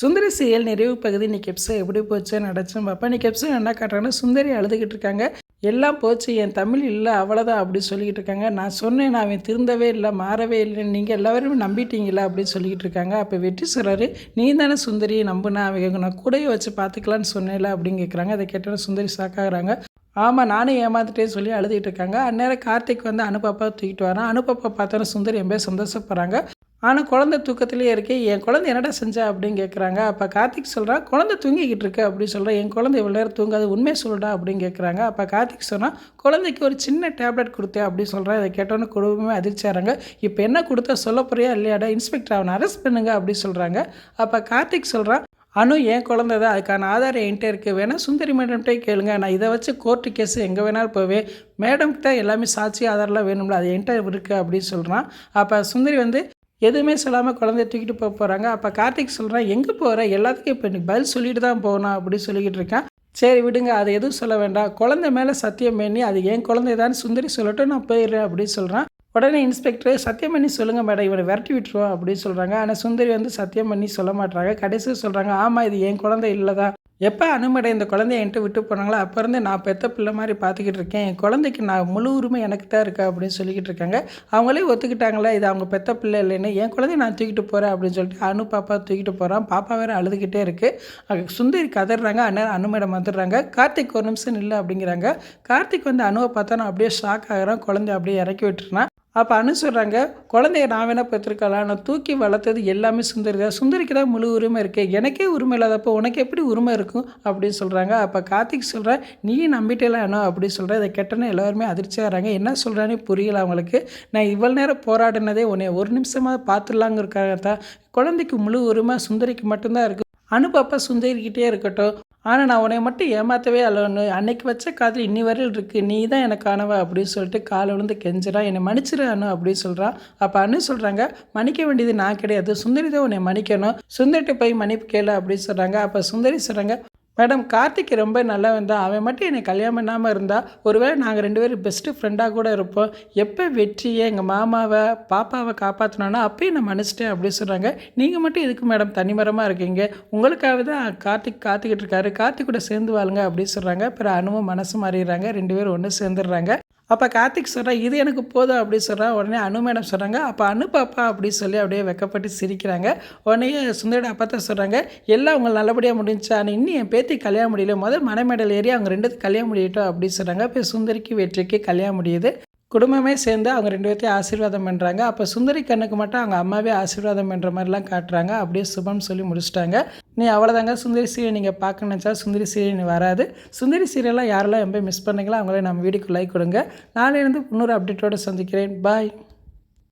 சுந்தரி serial நிறைவு பகுதி இன்னைக்கு எபிசோட் எப்படி போச்சு நடச்சும் பார்ப்பேன் நீ எபிசோட் என்ன காட்டுறாங்கன்னா சுந்தரி அழுதுகிட்டு இருக்காங்க. எல்லாம் போச்சு என் தமிழ் இல்லை அவ்வளோதான் அப்படி சொல்லிக்கிட்டு இருக்காங்க. நான் சொன்னேன் நான் அவன் திருந்தவே இல்லை மாறவே இல்லை நீங்கள் எல்லாருமே நம்பிட்டீங்களா அப்படின்னு சொல்லிக்கிட்டு இருக்காங்க. அப்போ வெற்றி சொல்கிறாரு நீ தானே சுந்தரி நம்புனா அவங்க நான் கூடையை வச்சு பார்த்துக்கலான்னு சொன்னேன்ல அப்படின்னு கேட்குறாங்க அதை கேட்டோன்னே சுந்தரி ஷாக்காகிறாங்க ஆமாம் நானும் ஏமாத்துட்டேன்னு சொல்லி அழுதுகிட்டு இருக்காங்க. அந்நேரம் கார்த்திக் வந்து அனுப்பாப்பா தூக்கிட்டு வரான். அனுப்பாப்பா பார்த்தோன்னே சுந்தரி ரொம்ப சந்தோஷப்படுறாங்க. ஆனால் குழந்தை தூக்கத்திலேயே இருக்கே என் குழந்தை என்னடா செஞ்சா அப்படின்னு கேட்குறாங்க அப்போ கார்த்திக் சொல்கிறான் குழந்தை தூங்கிக்கிட்டு இருக்கு அப்படின்னு சொல்கிறேன் என் குழந்தை இவ்வளோ நேரம் தூங்காது உண்மையை சொல்லுடா அப்படின்னு கேட்குறாங்க அப்போ கார்த்திக் சொன்னால் குழந்தைக்கு ஒரு சின்ன டேப்லெட் கொடுத்தேன் அப்படின்னு சொல்கிறேன் இதை கேட்டோன்னே குடும்பமே அதிர்ச்சியாகிறாங்க இப்போ என்ன கொடுத்தா சொல்ல போறியா இல்லையாடா இன்ஸ்பெக்டர் அவனை அரெஸ்ட் பண்ணுங்க அப்படின்னு சொல்கிறாங்க அப்போ கார்த்திக் சொல்கிறான் அனு என் குழந்தை தான் அதுக்கான ஆதாரம் என்கிட்ட இருக்குது வேணால் சுந்தரி மேடம்கிட்டே கேளுங்க. நான் இதை வச்சு கோர்ட்டு கேஸ் எங்கே வேணாலும் போவேன். மேடம்கிட்ட எல்லாமே சாட்சி ஆதாரெலாம் வேணும்ல அது என்கிட்ட இருக்குது அப்படின்னு சொல்கிறான் அப்போ சுந்தரி வந்து எதுவுமே சொல்லாமல் குழந்தைய தூக்கிட்டு போக போகிறாங்க அப்போ கார்த்திக் சொல்கிறான் எங்கே போகிற எல்லாத்துக்கும் இப்போ இன்னைக்கு பதில் சொல்லிட்டு தான் போகணும் அப்படின்னு சொல்லிக்கிட்டு இருக்கேன். சரி விடுங்க அதை எதுவும் சொல்ல வேண்டாம். குழந்தை மேலே சத்தியம் பண்ணி அது என் குழந்தை தான். சுந்தரி சொல்லட்டும் நான் போயிடுறேன் அப்படின்னு சொல்கிறான் உடனே இன்ஸ்பெக்டர் சத்தியம் பண்ணி சொல்லுங்கள் மேடம் இவனை விரட்டி விட்டுருவோம் அப்படின்னு சொல்கிறாங்க ஆனால் சுந்தரி வந்து சத்தியம் பண்ணி சொல்ல மாட்டாங்க கடைசியில் சொல்கிறாங்க ஆமாம் இது என் குழந்தை இல்லை தான் எப்போ அனுமடை இந்த குழந்தைய என்கிட்ட விட்டு போனாங்களோ அப்போருந்து நான் பெத்த பிள்ளை மாதிரி பார்த்துக்கிட்டு இருக்கேன். என் குழந்தைக்கு நான் முழு உரிமை எனக்கு தான் இருக்கா அப்படின்னு சொல்லிக்கிட்டு இருக்காங்க. அவங்களே ஒத்துக்கிட்டாங்களே இது அவங்க பெத்த பிள்ளை இல்லைன்னு? என் குழந்தைய நான் தூக்கிட்டு போகிறேன் அப்படின்னு சொல்லிட்டு அனு பாப்பா தூக்கிட்டு போகிறான் பாப்பா வேறு அழுதுகிட்டே இருக்குது சுந்தரி கதறாங்க அண்ணன் அனுமடம் வந்துடுறாங்க. கார்த்திக் ஒரு நிமிஷம் இல்லை அப்படிங்கிறாங்க. கார்த்திக் வந்து அணுவை பார்த்தா நான் அப்படியே ஷாக் ஆகிறான். குழந்தை அப்படியே இறக்கி விட்டுருனா அப்போ அனு சொல்கிறாங்க குழந்தைய நான் வேணால் பெற்றிருக்கலாம் நான் தூக்கி வளர்த்தது எல்லாமே சுந்தரி தான் சுந்தரிக்கு தான் முழு உரிமை இருக்குது எனக்கே உரிமை இல்லாதப்போ உனக்கு எப்படி உரிமை இருக்கும்? அப்படின்னு சொல்கிறாங்க அப்போ கார்த்திக் சொல்கிறேன் நீ நம்பிட்டேலாம் அனு அப்படி சொல்கிறேன் இதை கெட்டனே எல்லாருமே அதிர்ச்சியாகிறாங்க என்ன சொல்கிறானே புரியல அவங்களுக்கு. நான் இவ்வளோ நேரம் போராடினதே உன்னை ஒரு நிமிஷமாக இருக்காங்க தான் குழந்தைக்கு முழு உரிமை சுந்தரிக்கு மட்டும்தான் இருக்குது அனுப்பப்பா சுந்தரிக்கிட்டே இருக்கட்டும். ஆனால் நான் உன்னை மட்டும் ஏமாற்றவே அல்லன்னு அன்னைக்கு வச்ச காதல் இன்னி வரையில் இருக்குது நீ தான் எனக்கானவ அப்படின்னு சொல்லிட்டு காலை விழுந்து கெஞ்சிடா என்னை மன்னிச்சிரு அப்படின்னு சொல்கிறான் அப்போ அண்ணு சொல்கிறாங்க மன்னிக்க வேண்டியது நான் கிடையாது. சுந்தரி தான் உன்னை மன்னிக்கணும். சுந்தரிட்ட போய் மன்னிப்பு கேளு அப்படின்னு சொல்கிறாங்க அப்போ சுந்தரி சொல்கிறாங்க மேடம் கார்த்திக் ரொம்ப நல்லவன் தான். அவன் மட்டும் என்னை கல்யாணம் பண்ணாமல் இருந்தால் ஒருவேளை நாங்கள் ரெண்டு பேரும் பெஸ்ட்டு ஃப்ரெண்டாக கூட இருப்போம். எப்போ வெற்றியை எங்கள் மாமாவை பாப்பாவை காப்பாற்றினோன்னா அப்பயும் நான் மன்னிச்சிட்டேன் அப்படின்னு சொல்கிறாங்க நீங்கள் மட்டும் எதுக்கு மேடம் தனிமரமாக இருக்கீங்க? உங்களுக்காக தான் கார்த்திக் காத்துக்கிட்டு இருக்காரு. கார்த்திக் கூட சேர்ந்து வாழுங்க அப்படின்னு சொல்கிறாங்க அப்புறம் அனுவும் மனசு மாறிடுறாங்க. ரெண்டு பேரும் ஒன்று சேர்ந்துடுறாங்க. அப்போ கார்த்திக் சொல்கிறான் இது எனக்கு போதும் அப்படி சொல்கிறான் உடனே அனு மேடம் சொல்கிறாங்க அப்போ அனு பாப்பா அப்படி சொல்லி அப்படியே வெக்கப்பட்டு சிரிக்கிறாங்க. உடனே சுந்தரோட அப்பா தான் சொல்கிறாங்க எல்லாம் அவங்க நல்லபடியாக முடிஞ்சா இன்னும் என் பேத்தி கல்யாணம் முடியல. முதல் மனைமேடல் ஏறி அவங்க ரெண்டு கல்யாணம் முடியட்டும் அப்படின்னு சொல்கிறாங்க இப்போ சுந்தரிக்கு வெற்றிக்கு கல்யாணம் முடியுது. குடும்பமே சேர்ந்து அவங்க ரெண்டு பேர்த்தையும் ஆசீர்வாதம் பண்ணுறாங்க அப்போ சுந்தரி கண்ணுக்கு மட்டும் அவங்க அம்மாவே ஆசீர்வாதம் பண்ணுற மாதிரிலாம் காட்டுறாங்க. அப்படியே சுபம் சொல்லி முடிச்சிட்டாங்க. நீ அவ்வளோதாங்க சுந்தரி சீரியல் நீங்கள் பார்க்க நினச்சா சுந்தரி சீரியல் வராது. சுந்தரி சீரியல்லாம் யாரெல்லாம் ரொம்ப மிஸ் பண்ணீங்களோ அவங்களே நம்ம வீடியோக்கு லைக் கொடுங்க. நாளையிலேருந்து இன்னொரு அப்டேட்டோடு சந்திக்கிறேன். பாய்